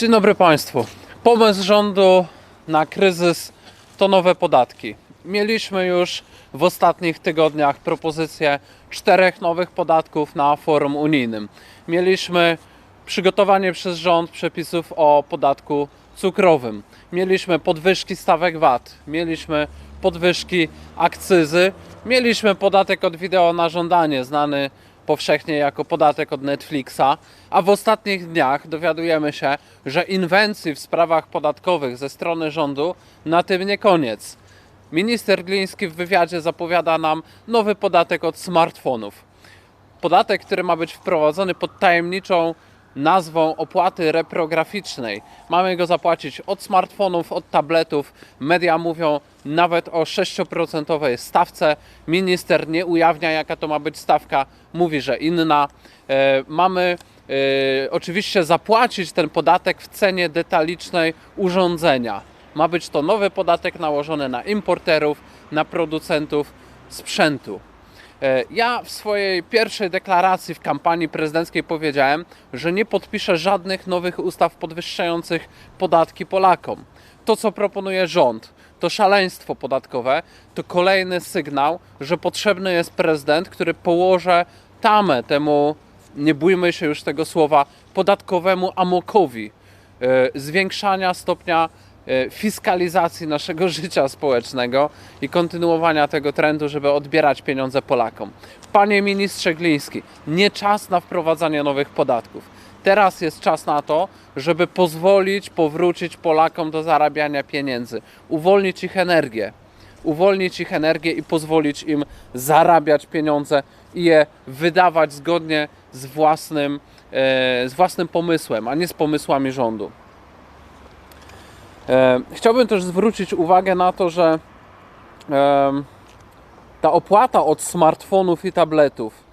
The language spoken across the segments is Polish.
Dzień dobry Państwu. Pomysł rządu na kryzys to nowe podatki. Mieliśmy już w ostatnich tygodniach propozycję czterech nowych podatków na forum unijnym. Mieliśmy przygotowanie przez rząd przepisów o podatku cukrowym. Mieliśmy podwyżki stawek VAT, mieliśmy podwyżki akcyzy, mieliśmy podatek od wideo na żądanie, znany powszechnie jako podatek od Netflixa, a w ostatnich dniach dowiadujemy się, że inwencji w sprawach podatkowych ze strony rządu na tym nie koniec. Minister Gliński w wywiadzie zapowiada nam nowy podatek od smartfonów. Podatek, który ma być wprowadzony pod tajemniczą nazwą opłaty reprograficznej. Mamy go zapłacić od smartfonów, od tabletów. Media mówią nawet o 6% stawce. Minister nie ujawnia, jaka to ma być stawka, mówi, że inna. E, mamy e, oczywiście zapłacić ten podatek w cenie detalicznej urządzenia. Ma być to nowy podatek nałożony na importerów, na producentów sprzętu. E, Ja w swojej pierwszej deklaracji w kampanii prezydenckiej powiedziałem, że nie podpiszę żadnych nowych ustaw podwyższających podatki Polakom. To, co proponuje rząd, to szaleństwo podatkowe, to kolejny sygnał, że potrzebny jest prezydent, który położy tamę temu, nie bójmy się już tego słowa, podatkowemu amokowi e, zwiększania stopnia fiskalizacji naszego życia społecznego i kontynuowania tego trendu, żeby odbierać pieniądze Polakom. Panie ministrze Gliński, nie czas na wprowadzanie nowych podatków. Teraz jest czas na to, żeby pozwolić powrócić Polakom do zarabiania pieniędzy, uwolnić ich energię, uwolnić ich energię i pozwolić im zarabiać pieniądze i je wydawać zgodnie z własnym, e, z własnym pomysłem, a nie z pomysłami rządu. E, Chciałbym też zwrócić uwagę na to, że ta opłata od smartfonów i tabletów,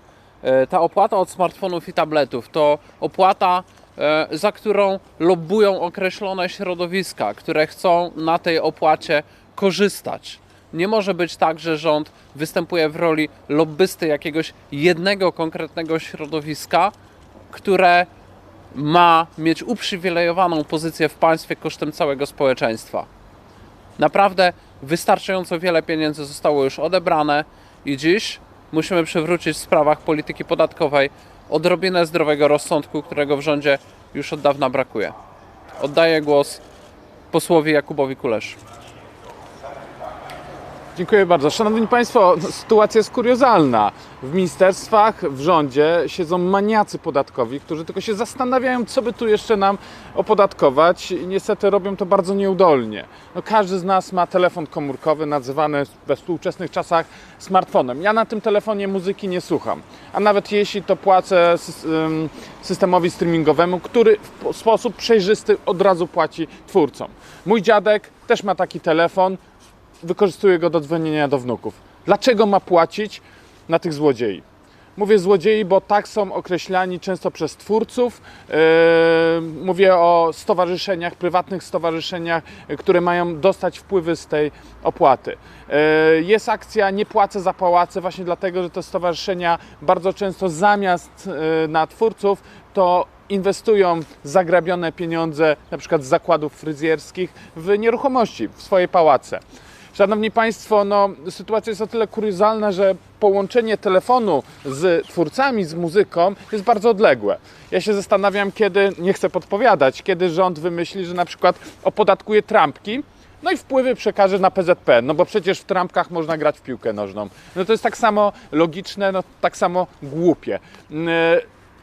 e, ta opłata od smartfonów i tabletów to opłata, e, za którą lobbują określone środowiska, które chcą na tej opłacie korzystać. Nie może być tak, że rząd występuje w roli lobbysty jakiegoś jednego konkretnego środowiska, które ma mieć uprzywilejowaną pozycję w państwie kosztem całego społeczeństwa. Naprawdę wystarczająco wiele pieniędzy zostało już odebrane i dziś musimy przywrócić w sprawach polityki podatkowej odrobinę zdrowego rozsądku, którego w rządzie już od dawna brakuje. Oddaję głos posłowi Jakubowi Kulesz. Dziękuję bardzo. Szanowni Państwo, no, sytuacja jest kuriozalna. W ministerstwach, w rządzie siedzą maniacy podatkowi, którzy tylko się zastanawiają, co by tu jeszcze nam opodatkować i niestety robią to bardzo nieudolnie. No, każdy z nas ma telefon komórkowy, nazywany we współczesnych czasach smartfonem. Ja na tym telefonie muzyki nie słucham, a nawet jeśli to płacę systemowi streamingowemu, który w po- sposób przejrzysty od razu płaci twórcom. Mój dziadek też ma taki telefon, wykorzystuje go do dzwonienia do wnuków. Dlaczego ma płacić na tych złodziei? Mówię złodziei, bo tak są określani często przez twórców. Yy, mówię o stowarzyszeniach, prywatnych stowarzyszeniach, które mają dostać wpływy z tej opłaty. Yy, jest akcja Nie płacę za pałace, właśnie dlatego, że te stowarzyszenia bardzo często zamiast yy, na twórców, to inwestują zagrabione pieniądze, na przykład z zakładów fryzjerskich, w nieruchomości, w swoje pałace. Szanowni Państwo, no, sytuacja jest o tyle kuriozalna, że połączenie telefonu z twórcami, z muzyką jest bardzo odległe. Ja się zastanawiam, kiedy, nie chcę podpowiadać, kiedy rząd wymyśli, że na przykład opodatkuje trampki, no i wpływy przekaże na PZP, no bo przecież w trampkach można grać w piłkę nożną. No to jest tak samo logiczne, no tak samo głupie. Yy,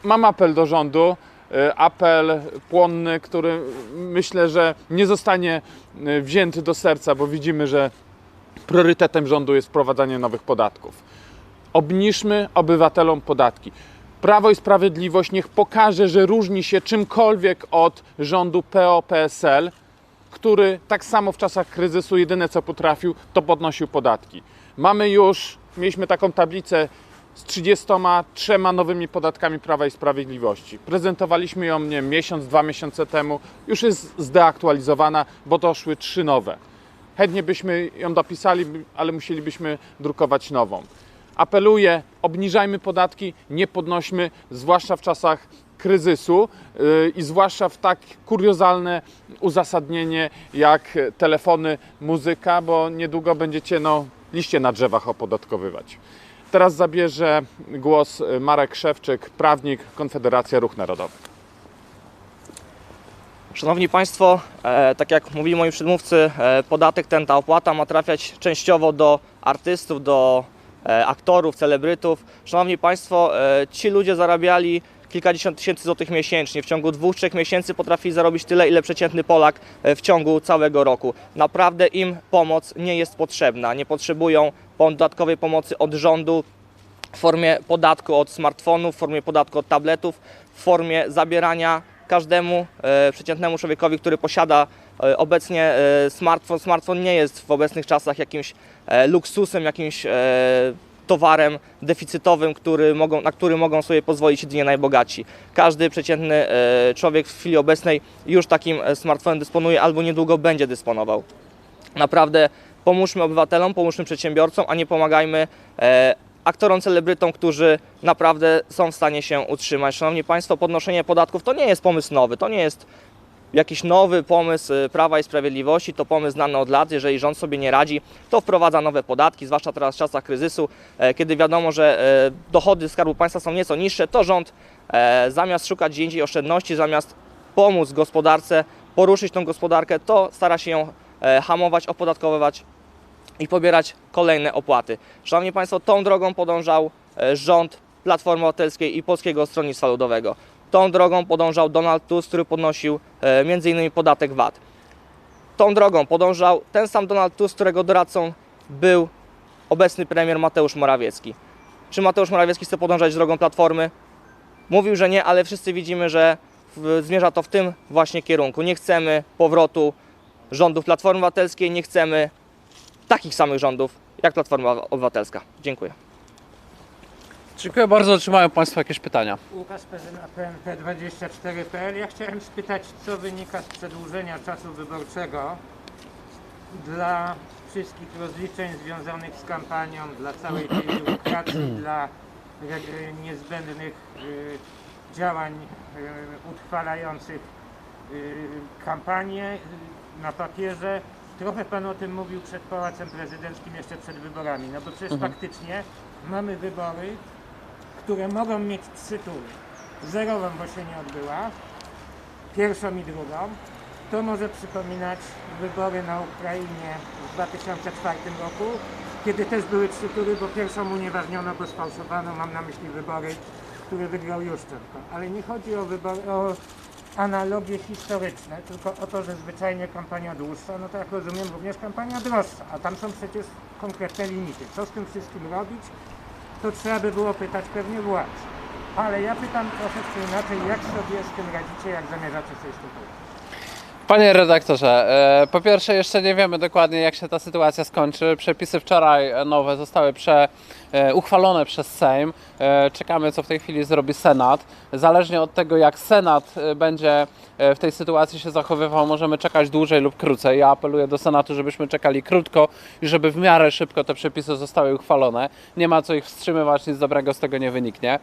Mam apel do rządu, e, apel płonny, który myślę, że nie zostanie e, wzięty do serca, bo widzimy, że priorytetem rządu jest wprowadzanie nowych podatków. Obniżmy obywatelom podatki. Prawo i Sprawiedliwość niech pokaże, że różni się czymkolwiek od rządu PO-PSL, który tak samo w czasach kryzysu jedyne co potrafił, to podnosił podatki. Mamy już, mieliśmy taką tablicę z 33 nowymi podatkami Prawa i Sprawiedliwości. Prezentowaliśmy ją nie, miesiąc, dwa miesiące temu. Już jest zdeaktualizowana, bo doszły trzy nowe. Chętnie byśmy ją dopisali, ale musielibyśmy drukować nową. apeluję, obniżajmy podatki, nie podnośmy, zwłaszcza w czasach kryzysu yy, i zwłaszcza w tak kuriozalne uzasadnienie jak telefony, muzyka, bo niedługo będziecie no, liście na drzewach opodatkowywać. Teraz zabierze głos Marek Szewczyk, prawnik Konfederacja Ruch Narodowy. Szanowni Państwo, e, tak jak mówili moi przedmówcy, e, podatek ten, ta opłata ma trafiać częściowo do artystów, do e, aktorów, celebrytów. Szanowni Państwo, ci ludzie zarabiali kilkadziesiąt tysięcy złotych miesięcznie. W ciągu dwóch, trzech miesięcy potrafili zarobić tyle, ile przeciętny Polak w ciągu całego roku. Naprawdę im pomoc nie jest potrzebna. Nie potrzebują dodatkowej pomocy od rządu, w formie podatku od smartfonów, w formie podatku od tabletów, w formie zabierania każdemu e, przeciętnemu człowiekowi, który posiada e, obecnie e, smartfon. Smartfon nie jest w obecnych czasach jakimś luksusem, jakimś towarem deficytowym, który mogą, na który mogą sobie pozwolić jedynie najbogaci. Każdy przeciętny człowiek w chwili obecnej już takim smartfonem dysponuje albo niedługo będzie dysponował. Naprawdę pomóżmy obywatelom, pomóżmy przedsiębiorcom, a nie pomagajmy aktorom, celebrytom, którzy naprawdę są w stanie się utrzymać. Szanowni Państwo, podnoszenie podatków to nie jest pomysł nowy, to nie jest jakiś nowy pomysł e, Prawa i Sprawiedliwości, to pomysł znany od lat. Jeżeli rząd sobie nie radzi, to wprowadza nowe podatki, zwłaszcza teraz w czasach kryzysu, e, kiedy wiadomo, że e, dochody Skarbu Państwa są nieco niższe, to rząd e, zamiast szukać gdzie indziej oszczędności, zamiast pomóc gospodarce, poruszyć tą gospodarkę, to stara się ją hamować, opodatkowywać i pobierać kolejne opłaty. Szanowni Państwo, tą drogą podążał e, rząd Platformy Obywatelskiej i Polskiego Stronnictwa Ludowego. Tą drogą podążał Donald Tusk, który podnosił e, m.in. podatek VAT. Tą drogą podążał ten sam Donald Tusk, którego doradcą był obecny premier Mateusz Morawiecki. Czy Mateusz Morawiecki chce podążać drogą Platformy? Mówił, że nie, ale wszyscy widzimy, że zmierza to w tym właśnie kierunku. Nie chcemy powrotu rządów Platformy Obywatelskiej, nie chcemy takich samych rządów jak Platforma Obywatelska. Dziękuję. Dziękuję bardzo. Czy mają Państwo jakieś pytania? Łukasz Pezyna, PNP24.pl. Ja chciałem spytać, co wynika z przedłużenia czasu wyborczego dla wszystkich rozliczeń związanych z kampanią, dla całej tej biurokracji, dla niezbędnych y, działań y, utrwalających y, kampanię na papierze. Trochę Pan o tym mówił przed Pałacem Prezydenckim jeszcze przed wyborami, no bo przecież faktycznie mamy wybory, które mogą mieć trzy tury. Zerową, bo się nie odbyła, pierwszą i drugą. To może przypominać wybory na Ukrainie w 2004 roku, kiedy też były trzy tury, bo pierwszą unieważniono, bo sfałszowano, mam na myśli wybory, które wygrał Juszczenko. Ale nie chodzi o, wybory, o analogie historyczne, tylko o to, że zwyczajnie kampania dłuższa, no to jak rozumiem również kampania droższa, a tam są przecież konkretne limity. Co z tym wszystkim robić? to trzeba by było pytać pewnie władz. Ale ja pytam troszeczkę inaczej, jak sobie z tym radzicie, jak zamierzacie sobie z tym poradzić? Panie redaktorze, e, po pierwsze jeszcze nie wiemy dokładnie jak się ta sytuacja skończy. Przepisy wczoraj e, nowe zostały prze, e, uchwalone przez Sejm. Czekamy co w tej chwili zrobi Senat. Zależnie od tego jak Senat będzie w tej sytuacji się zachowywał, możemy czekać dłużej lub krócej. Ja apeluję do Senatu, żebyśmy czekali krótko i żeby w miarę szybko te przepisy zostały uchwalone. Nie ma co ich wstrzymywać, nic dobrego z tego nie wyniknie.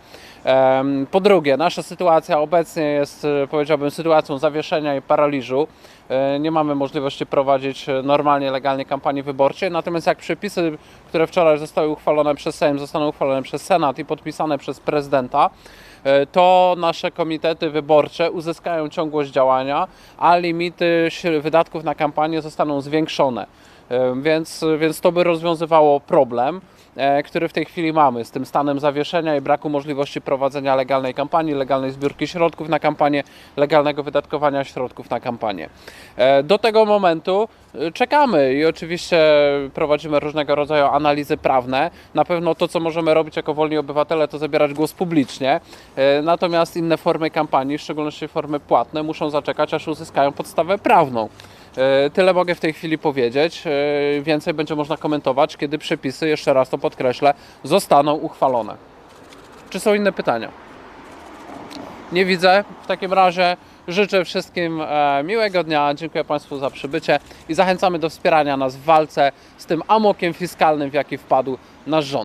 Po drugie, nasza sytuacja obecnie jest, powiedziałbym, sytuacją zawieszenia i paraliżu. E, Nie mamy możliwości prowadzić e, normalnie, legalnie kampanii wyborczej. Natomiast jak przepisy, które wczoraj zostały uchwalone przez Sejm, zostaną uchwalone przez Senat i podpisane przez prezydenta, e, to nasze komitety wyborcze uzyskają ciągłość działania, a limity wydatków na kampanię zostaną zwiększone. Więc, więc to by rozwiązywało problem, który w tej chwili mamy z tym stanem zawieszenia i braku możliwości prowadzenia legalnej kampanii, legalnej zbiórki środków na kampanię, legalnego wydatkowania środków na kampanię. E, Do tego momentu e, czekamy i oczywiście prowadzimy różnego rodzaju analizy prawne. Na pewno to, co możemy robić jako wolni obywatele, to zabierać głos publicznie. E, Natomiast inne formy kampanii, w szczególności formy płatne, muszą zaczekać, aż uzyskają podstawę prawną. E, Tyle mogę w tej chwili powiedzieć. E, Więcej będzie można komentować, kiedy przepisy, jeszcze raz to podkreślę, zostaną uchwalone. Czy są inne pytania? Nie widzę. W takim razie życzę wszystkim e, miłego dnia. Dziękuję Państwu za przybycie i zachęcamy do wspierania nas w walce z tym amokiem fiskalnym, w jaki wpadł nasz rząd.